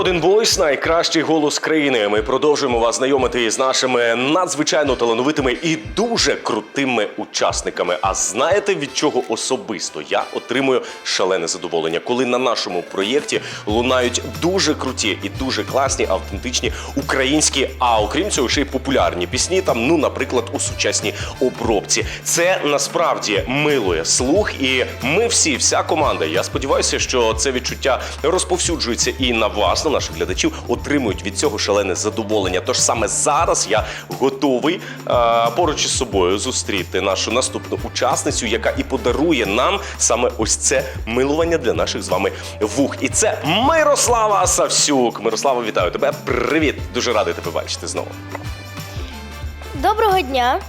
один войс, найкращий голос країни. Ми продовжуємо вас знайомити з нашими надзвичайно талановитими і дуже крутими учасниками. А знаєте від чого особисто я отримую шалене задоволення, коли на нашому проєкті лунають дуже круті і дуже класні, автентичні українські, а окрім цього, ще й популярні пісні. Там, ну, наприклад, у сучасній обробці. Це насправді милує слух, і ми всі, вся команда. Я сподіваюся, що це відчуття розповсюджується і на вас, на наших глядачів, отримують від цього шалене задоволення. Тож саме зараз я готовий е, поруч із собою зустріти нашу наступну учасницю, яка і подарує нам саме ось це милування для наших з вами вух. І це Мирослава Савсюк. Мирослава, вітаю тебе. Привіт! Дуже радий тебе бачити знову. Доброго дня.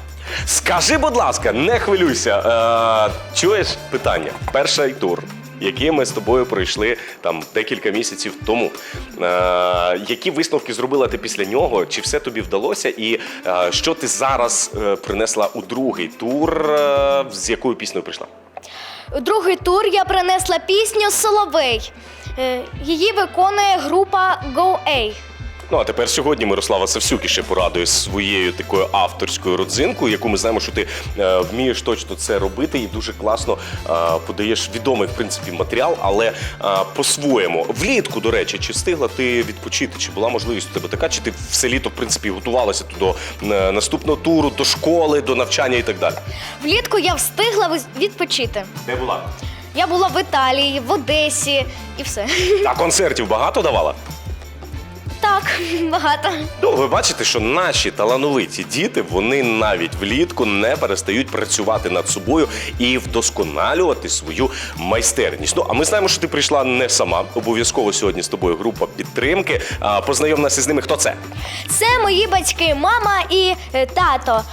Скажи, будь ласка, не хвилюйся. Е, чуєш питання? Перший тур. Який ми з тобою пройшли там декілька місяців тому. Е, які висновки зробила ти після нього? Чи все тобі вдалося? І е, що ти зараз е, принесла у другий тур? З якою піснею прийшла? У другий тур я принесла пісню Соловей. Її виконує група Go. Ну а тепер сьогодні Мирослава Савсюк іще порадує своєю такою авторською родзинкою, яку ми знаємо, що ти е, вмієш точно це робити і дуже класно е, подаєш відомий в принципі матеріал, але е, по-своєму. Влітку, до речі, чи встигла ти відпочити? Чи була можливість у тебе така? Чи ти все літо в принципі готувалася до е, наступного туру, до школи, до навчання і так далі? Влітку я встигла виз- відпочити. Де була? Я була в Італії, в Одесі і все. А концертів багато давала? Так, багато. Ну, ви бачите, що наші талановиті діти вони навіть влітку не перестають працювати над собою і вдосконалювати свою майстерність. Ну а ми знаємо, що ти прийшла не сама. Обов'язково сьогодні з тобою група підтримки. А, Познайом нас із ними. Хто це? Це мої батьки, мама і е, тато.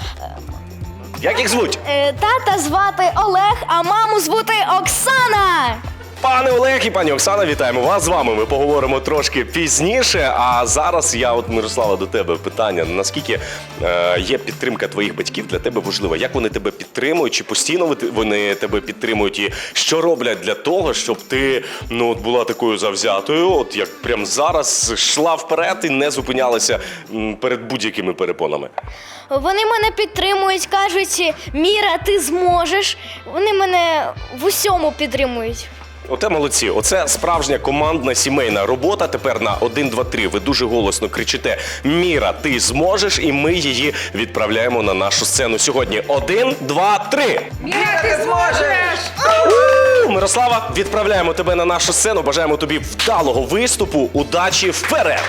Як їх звуть? Е, Тата звати Олег, а маму звати Оксана. Пане Олег і пані Оксана, вітаємо вас з вами. Ми поговоримо трошки пізніше. А зараз я, от Мирослава, до тебе питання: наскільки е, є підтримка твоїх батьків для тебе важлива? Як вони тебе підтримують? Чи постійно вони тебе підтримують? І що роблять для того, щоб ти ну от була такою завзятою? От як прямо зараз йшла вперед і не зупинялася перед будь-якими перепонами? Вони мене підтримують, кажуть, Міра, ти зможеш. Вони мене в усьому підтримують. Оте молодці. Оце справжня командна сімейна робота. Тепер на 1, 2, 3 ви дуже голосно кричите: Міра, ти зможеш, і ми її відправляємо на нашу сцену сьогодні. 1, 2, 3. Міра, ти зможеш! У, Мирослава, відправляємо тебе на нашу сцену. Бажаємо тобі вдалого виступу. Удачі вперед!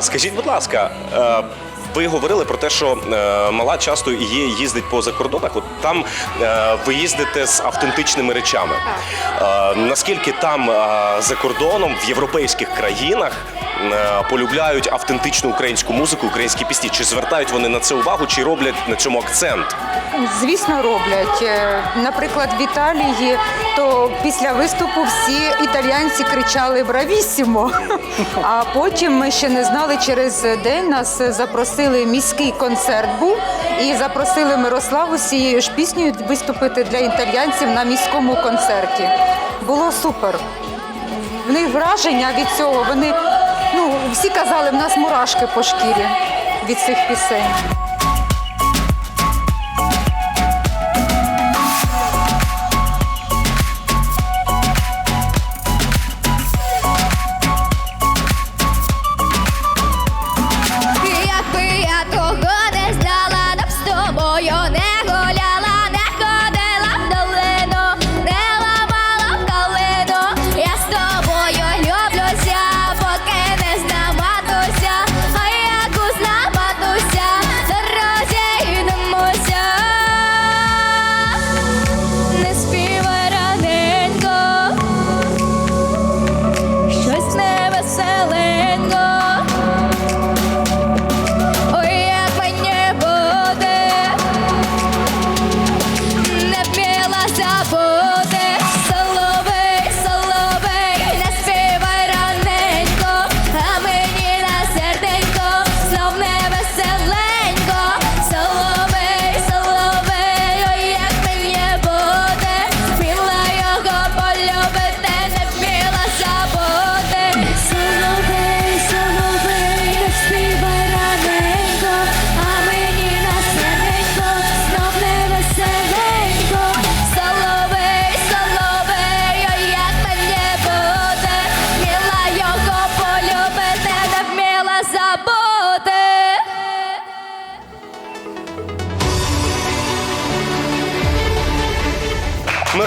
Скажіть, будь ласка. Ви говорили про те, що е, мала часто є їздить по закордонах. От там е, ви їздите з автентичними речами. Е, наскільки там за кордоном в європейських країнах полюбляють автентичну українську музику, українські пісні? Чи звертають вони на це увагу, чи роблять на цьому акцент? Звісно, роблять. Наприклад, в Італії то після виступу всі італіянці кричали Бравісімо. А потім ми ще не знали, через день нас запросили міський концерт був і запросили Мирославу з цією ж піснею виступити для італьянців на міському концерті. Було супер. В них враження від цього. Вони Ну, всі казали, в нас мурашки по шкірі від цих пісень.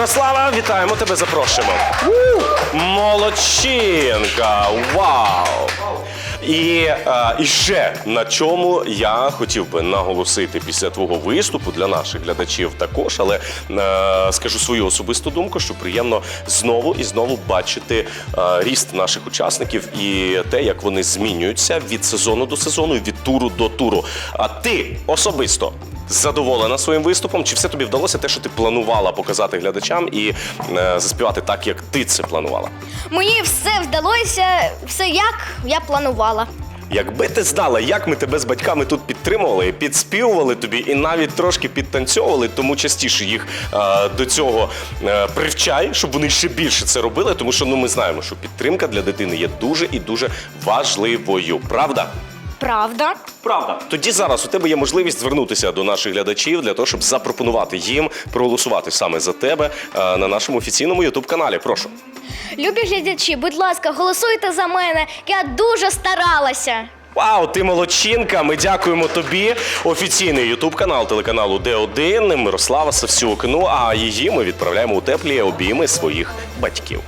Мирослава, вітаємо тебе, запрошуємо. Молодчинка! Вау! І, е, і ще на чому я хотів би наголосити після твого виступу для наших глядачів також, але е, скажу свою особисту думку, що приємно знову і знову бачити е, ріст наших учасників і те, як вони змінюються від сезону до сезону, від туру до туру. А ти особисто задоволена своїм виступом? Чи все тобі вдалося те, що ти планувала показати глядачам і е, заспівати так, як ти це планувала? Мені все вдалося, все як я планувала. Якби ти знала, як ми тебе з батьками тут підтримували, підспівували тобі і навіть трошки підтанцьовували, тому частіше їх е, до цього е, привчай, щоб вони ще більше це робили, тому що ну ми знаємо, що підтримка для дитини є дуже і дуже важливою. Правда? Правда? Правда. Тоді зараз у тебе є можливість звернутися до наших глядачів для того, щоб запропонувати їм проголосувати саме за тебе е, на нашому офіційному ютуб-каналі. Прошу. Любі глядачі, будь ласка, голосуйте за мене. Я дуже старалася. Вау, ти молодчинка! Ми дякуємо тобі. Офіційний ютуб канал телеканалу Д1 Мирослава Савсюк. Ну а її ми відправляємо у теплі обійми своїх батьків.